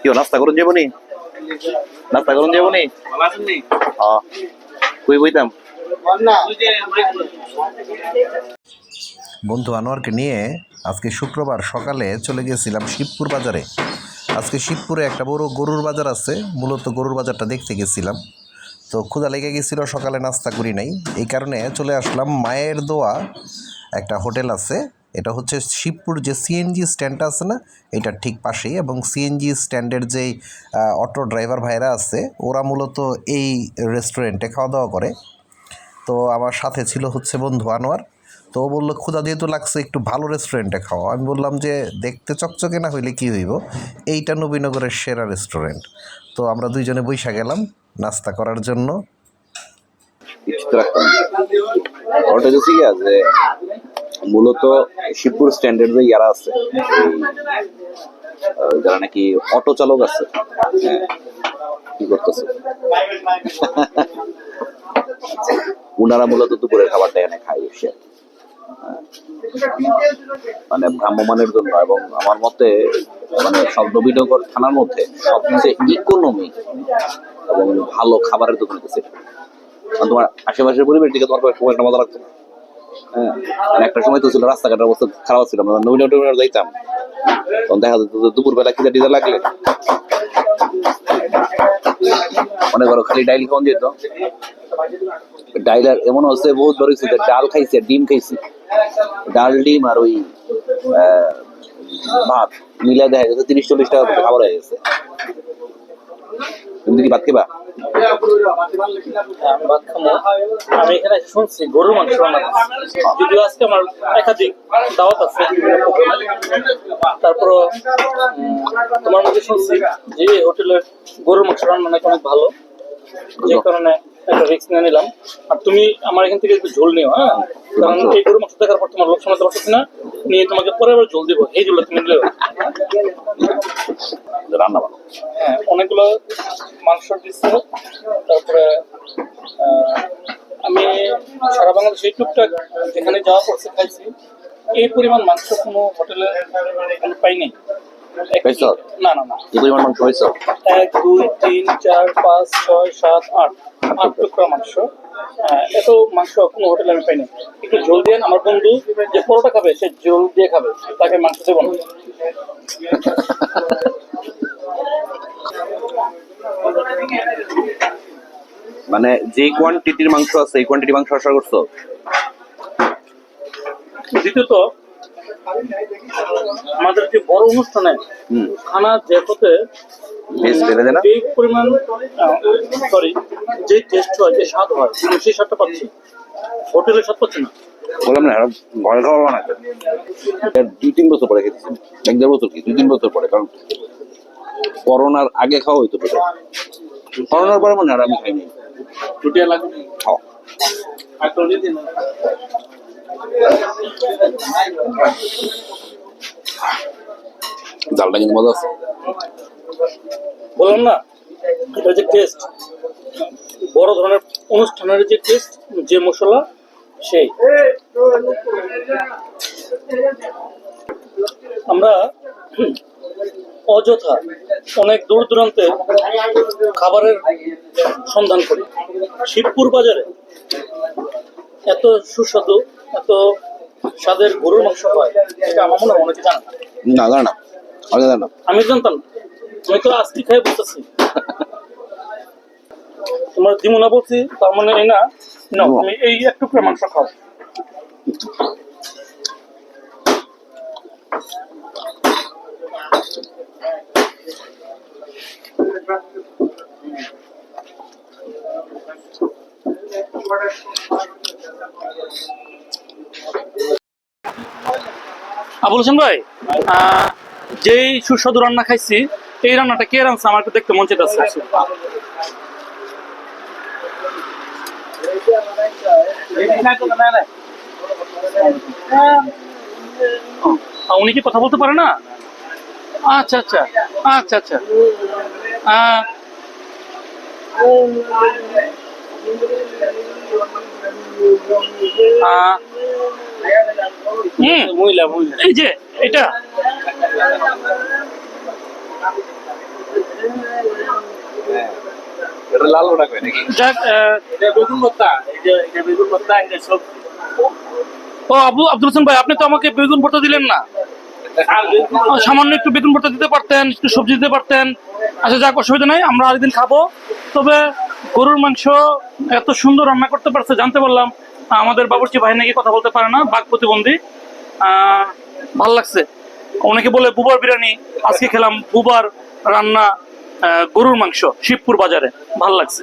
কি নাস্তা করুন যাবনি নাস্তা করুন যাবনি কই বইতাম? বন্ধু আনোয়ারকে নিয়ে আজকে শুক্রবার সকালে চলে গিয়েছিলাম শিবপুর বাজারে। আজকে শিবপুরে একটা বড় গরুর বাজার আছে, মূলত গরুর বাজারটা দেখতে গেছিলাম। তো ক্ষুধা লেগে গেছিল, সকালে নাস্তা করি নাই। এই কারণে চলে আসলাম মায়ের দোয়া, একটা হোটেল আছে এটা হচ্ছে শিবপুর যে সিএনজি স্ট্যান্ডটা আছে না এটার ঠিক পাশেই এবং সিএনজি স্ট্যান্ডের যেই অটো ড্রাইভার ভাইরা আছে, ওরা মূলত এই রেস্টুরেন্টে খাওয়া দাওয়া করে। তো আমার সাথে ছিল হচ্ছে বন্ধু আনোয়ার, তো ও বলল ক্ষুদা যেহেতু লাগছে, একটু ভালো রেস্টুরেন্টে খাওয়া। আমি বললাম যে, দেখতে চকচকে না হইলে কি হইব? এইটা নবীনগরের সেরা রেস্টুরেন্ট তো আমরা দুইজনে বৈশা গেলাম, নাস্তা করার জন্য। আছে মূলত শিবপুর স্ট্যান্ডার্ড ইয়ারা আছে। যারা নাকি অটো চালক আছে। হ্যাঁ কি করতেছে? উনারা মূলত দুপুরের খাবারটা এনে খায় এসে। মানে ভ্রাম্যমানের জন্য এবং আমার মতে মানে সব নবীনগর থানার মধ্যে সবচেয়ে ইকোনমি এবং ভালো খাবারের দোকান কারণ তোমার আশেপাশের পরিবেশ দিকে তোমার খুব একটা মজা লাগতো না। হ্যাঁ মানে একটা সময় তো ছিল, রাস্তাঘাটের অবস্থা খারাপ ছিল, আমরা নবীন টবীন যাইতাম। তখন দেখা যেত দুপুরবেলা খিদে টিদে লাগলে। মনে করো খালি ডাইল খাওয়ান যেত। ডাইলার এমন হচ্ছে, বহুত বড় হয়েছে ডাল খাইছে, ডিম খাইছি। ডাল, ডিম আর ওই ভাত মিলা দেখা গেছে তিরিশ চল্লিশ টাকা খাবার হয়ে গেছে। তুমি কি ভাত খেবা? আমি এখানে শুনছি গরুর মাংস যদিও আজকে আমার একাধিক দাওয়াত আছে। তারপর তোমার মধ্যে শুনছি যে হোটেলের গরুর মাংস রান্না নাকি অনেক ভালো। যে কারণে একটা রিস্ক নিয়ে নিলাম। আর তুমি আমার এখান থেকে একটু ঝোল নিও হ্যাঁ? কারণ এই গরুর মাংস দেখার পর তোমার লোক শোনাতে পারছি না। নিয়ে তোমাকে পরে আবার ঝোল দিব। এই ঝোলটা তুমি নিলেও রান্না ভালো হ্যাঁ অনেকগুলো মাংস দিচ্ছে তারপরে আমি সারা বাংলাদেশে টুকটাক যেখানে যাওয়া পড়ছে খাইছি এই পরিমাণ মাংস কোনো হোটেলে আমি পাইনি এক- না না না। কি পরিমাণ মাংস হয়েছে এক দুই তিন চার পাঁচ ছয় সাত আট। আট টুকরা। মাংস। এত মাংস কোনো হোটেলে আমি পাইনি একটু ঝোল দিয়ে আমার বন্ধু যে পরোটা খাবে সে ঝোল দিয়ে খাবে। তাকে মাংস দেবো না। মানে যে কোয়ান্টিটির মাংস আছে এই কোয়ান্টিটি মাংস আশা করছ? দ্বিতীয়ত আমাদের যে বড় অনুষ্ঠানে খানা যে হতে পরিমাণ সরি যে টেস্ট হয় যে স্বাদ হয় সেই স্বাদটা পাচ্ছি। হোটেলে স্বাদ পাচ্ছি না। বললাম না খাওয়া দুই তিন বছর পরে খেতেছি। এক দেড় বছর কি? দুই তিন বছর পরে কারণ করোনার আগে খাওয়া হইতো করোনার পরে মনে হয়। আমি খাইনি ডালটা কিন্তু মজা আছে। বললাম না এটা যে টেস্ট বড় ধরনের অনুষ্ঠানের যে টেস্ট যে মশলা সেই। আমরা অযথা অনেক দূর দূরান্তে খাবারের সন্ধান করি। শিবপুর বাজারে এত সুস্বাদু এত স্বাদের গরুর মাংস হয় এটা আমার মনে হয় অনেকে জানে না। জানা আমি জানা আমি জানতাম আমি তো আজকে খাই বলতেছি। তোমার দিমুনা বলছি তার মানে এই না? না তুমি এই এক টুকরা মাংস খাও। আবুল হোসেন ভাই যেই সুস্বাদু রান্না খাইছি এই রান্নাটা কে রান্না আমার দেখতে মন চেতেছে উনি কি কথা বলতে পারে না? আচ্ছা আচ্ছা আচ্ছা আচ্ছা। আহ, আহ, হুম। এই যে এটা এটা লাল ওটা কই নাকি? যাক বেগুন ভর্তা এটা বেগুন ভর্তা এটা সবজি। ও আবু আব্দুল হোসেন ভাই আপনি তো আমাকে বেগুন ভর্তা দিলেন না। সামান্য একটু বেগুন ভর্তা দিতে পারতেন একটু সবজি দিতে পারতেন। আচ্ছা যাক অসুবিধা নাই আমরা আরেকদিন খাব। তবে গরুর মাংস এত সুন্দর রান্না করতে পারছে, জানতে পারলাম। আমাদের বাবুর্চি ভাই নাকি কথা বলতে পারে না, বাঘ প্রতিবন্ধী। ভালো লাগছে। অনেকে বলে বুবার বিরিয়ানি, আজকে খেলাম বুবার রান্না গরুর মাংস, শিবপুর বাজারে। ভালো লাগছে।